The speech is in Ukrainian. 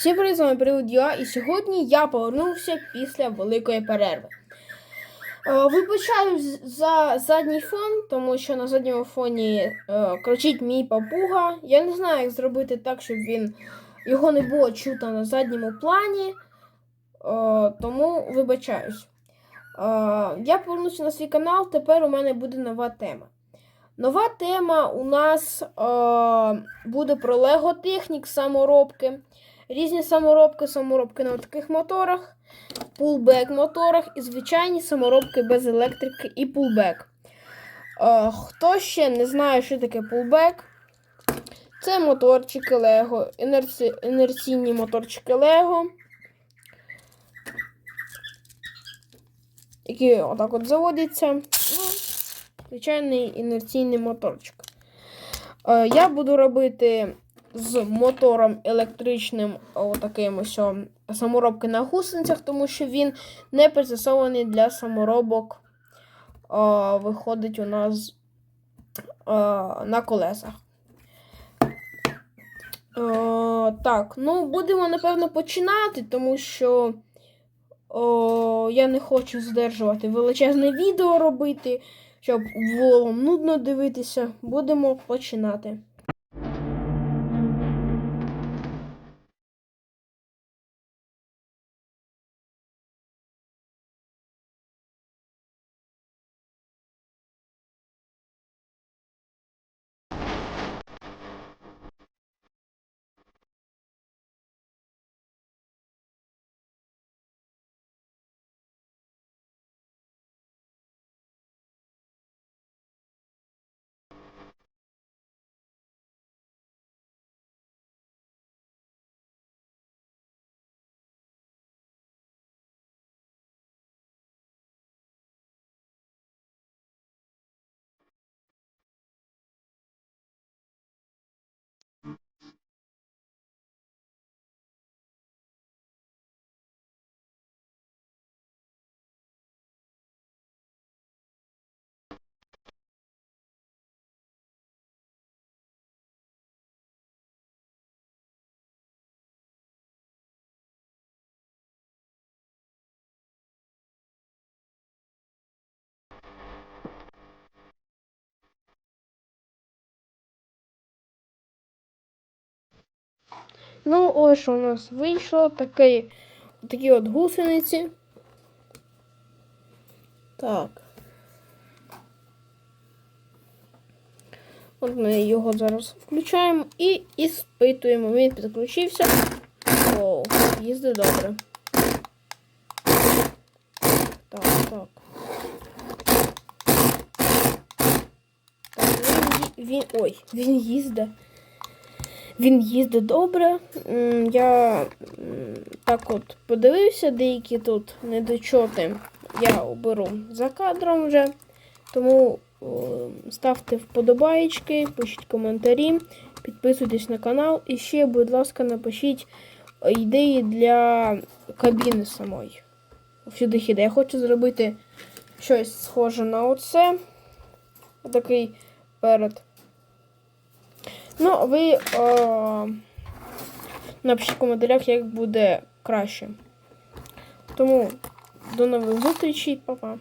Всім привіт, з вами Привід я, і сьогодні я повернувся після великої перерви. Е, Вибачаю за задній фон, тому що на задньому фоні е, кричить мій папуга. Я не знаю, як зробити так, щоб він його не було чутно на задньому плані. Е, тому вибачаюсь. Я повернуся на свій канал, тепер у мене буде нова тема. Нова тема у нас буде про Lego Technic саморобки. Різні саморобки, саморобки на таких моторах, пулбек моторах і звичайні саморобки без електрики і пулбек. Хто ще не знає, що таке пулбек? Це моторчики Lego, інерці... інерційні моторчики Lego, які отак от заводяться. Ну, звичайний інерційний моторчик. Я буду робити з мотором електричним отаким ось саморобки на гусеницях, тому що він не пристосований для саморобок. Е, виходить у нас е, на колесах. Е, так, ну будемо напевно починати, тому що о, я не хочу здержувати величезне відео робити, щоб було нудно дивитися. Будемо починати. Ну, ось у нас вийшло такі, такі от гусениці. Так. От ми його зараз включаємо і іспитуємо. Він підключився. О, їздить добре. Так, так. Так, він, він. Ой, він їздить. Він їздить добре. Я так от подивився, деякі тут недочоти я оберу за кадром вже. Тому ставте вподобаєчки, пишіть коментарі, підписуйтесь на канал і ще, будь ласка, напишіть ідеї для кабіни самої. Всюди ідея. Я хочу зробити щось схоже на оце. Такий перед. Ну, ви о, напишіть в коментарях, як буде краще. Тому до нових зустрічей, па-па.